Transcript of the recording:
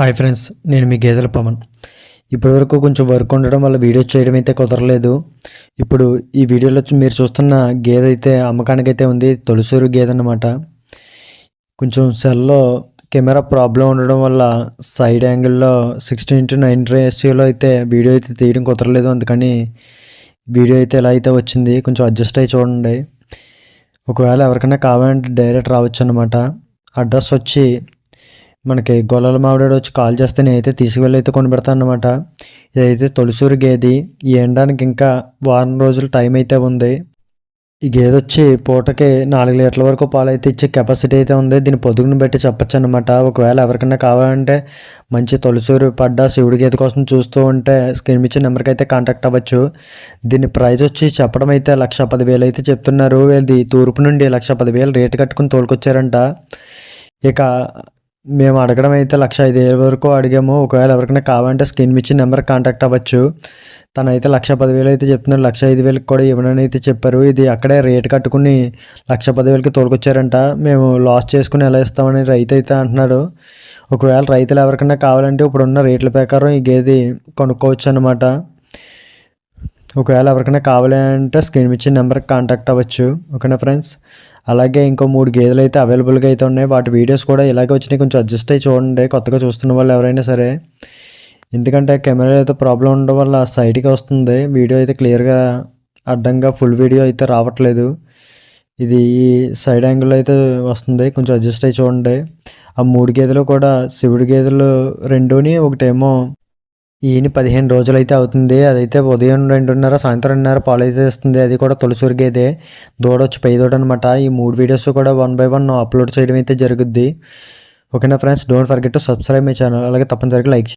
Hi friends నేను మీ గేదెల పవన్. ఇప్పటివరకు కొంచెం వర్క్ ఉండడం వల్ల వీడియో చేయడం అయితే కుదరలేదు. ఇప్పుడు ఈ వీడియోలో మీరు చూస్తున్న గేదె అయితే అమ్మకానికైతే ఉంది తొలిసూరు గేదె అన్నమాట. కొంచెం సెల్లో కెమెరా ప్రాబ్లం ఉండడం వల్ల సైడ్ యాంగిల్లో సిక్స్టీన్ ఇంటూ నైన్ రేషియోలో అయితే వీడియో అయితే తీయడం కుదరలేదు. అందుకని వీడియో అయితే ఎలా అయితే వచ్చింది కొంచెం అడ్జస్ట్ అయ్యి చూడండి. ఒకవేళ ఎవరికైనా కావాలంటే డైరెక్ట్ రావచ్చు అనమాట అడ్రస్ వచ్చి మనకి గొల్లల మావిడాడు వచ్చి కాల్ చేస్తే నేనైతే తీసుకువెళ్ళి అయితే కొనిపెడతాను అనమాట ఇదైతే తొలిసూరు గేది. ఈ ఎండడానికి ఇంకా వారం రోజులు టైం అయితే ఉంది. ఈ గేదె వచ్చి పూటకి నాలుగు లీటర్ల వరకు పాలు అయితే ఇచ్చే కెపాసిటీ అయితే ఉంది. దీని పొదుగుని బట్టి చెప్పచ్చు అనమాట ఒకవేళ ఎవరికైనా కావాలంటే మంచి తొలిసూరు పడ్డ శివుడి గేదె కోసం చూస్తూ ఉంటే స్క్రీన్ ఇచ్చే నెంబర్కి అయితే కాంటాక్ట్ అవ్వచ్చు. దీని ప్రైస్ వచ్చి చెప్పడం అయితే లక్ష పదివేలు అయితే చెప్తున్నారు. వీళ్ళది తూర్పు నుండి లక్ష పదివేలు రేటు కట్టుకుని తోలుకొచ్చారంట. ఇక మేము అడగడం అయితే లక్ష ఐదు వేల వరకు అడిగాము. ఒకవేళ ఎవరికైనా కావాలంటే స్క్రీన్ ఇచ్చి నెంబర్ కాంటాక్ట్ అవ్వచ్చు. తనైతే లక్ష పదివేలు అయితే చెప్తున్నారు. లక్ష ఐదు వేలకు కూడా ఇవ్వనని అయితే చెప్పారు. ఇది అక్కడే రేట్ కట్టుకుని లక్ష పదివేలకి తోలుకొచ్చారంట. మేము లాస్ చేసుకుని ఎలా ఇస్తామని రైతు అయితే అంటున్నాడు. ఒకవేళ రైతులు ఎవరికైనా కావాలంటే ఇప్పుడున్న రేట్ల ప్రకారం ఈ గేది కొనుక్కోవచ్చు అనమాట ఒకవేళ ఎవరికైనా కావాలి అంటే స్క్రీన్ ఇచ్చిన నెంబర్కి కాంటాక్ట్ అవ్వచ్చు. ఓకేనా ఫ్రెండ్స్? అలాగే ఇంకో మూడు గేదెలు అయితే అవైలబుల్గా అయితే ఉన్నాయి. వాటి వీడియోస్ కూడా ఇలాగే వచ్చినాయి. కొంచెం అడ్జస్ట్ అయ్యి చూడండి. కొత్తగా చూస్తున్న వాళ్ళు ఎవరైనా సరే. ఎందుకంటే కెమెరా అయితే ప్రాబ్లం ఉండడం వల్ల సైడ్కి వస్తుంది. వీడియో అయితే క్లియర్గా అడ్డంగా ఫుల్ వీడియో అయితే రావట్లేదు. ఇది సైడ్ యాంగిల్ అయితే వస్తుంది. కొంచెం అడ్జస్ట్ అయ్యి చూడండి. ఆ మూడు గేదెలు కూడా శివుడి గేదెలు రెండుని ఒకటేమో ఈయన పదిహేను రోజులైతే అవుతుంది. అదైతే ఉదయం రెండున్నర సాయంత్రం రెండున్నర పాలు అయితే ఇస్తుంది అది కూడా తొలిసూరు దూడొచ్చి దూడ వచ్చి పై దూడ అనమాట ఈ మూడు వీడియోస్ కూడా వన్ బై వన్ అప్లోడ్ చేయడం అయితే జరుగుద్ది. ఓకేనా friends? Don't forget to subscribe my channel. అలాగే తప్పనిసరిగా లైక్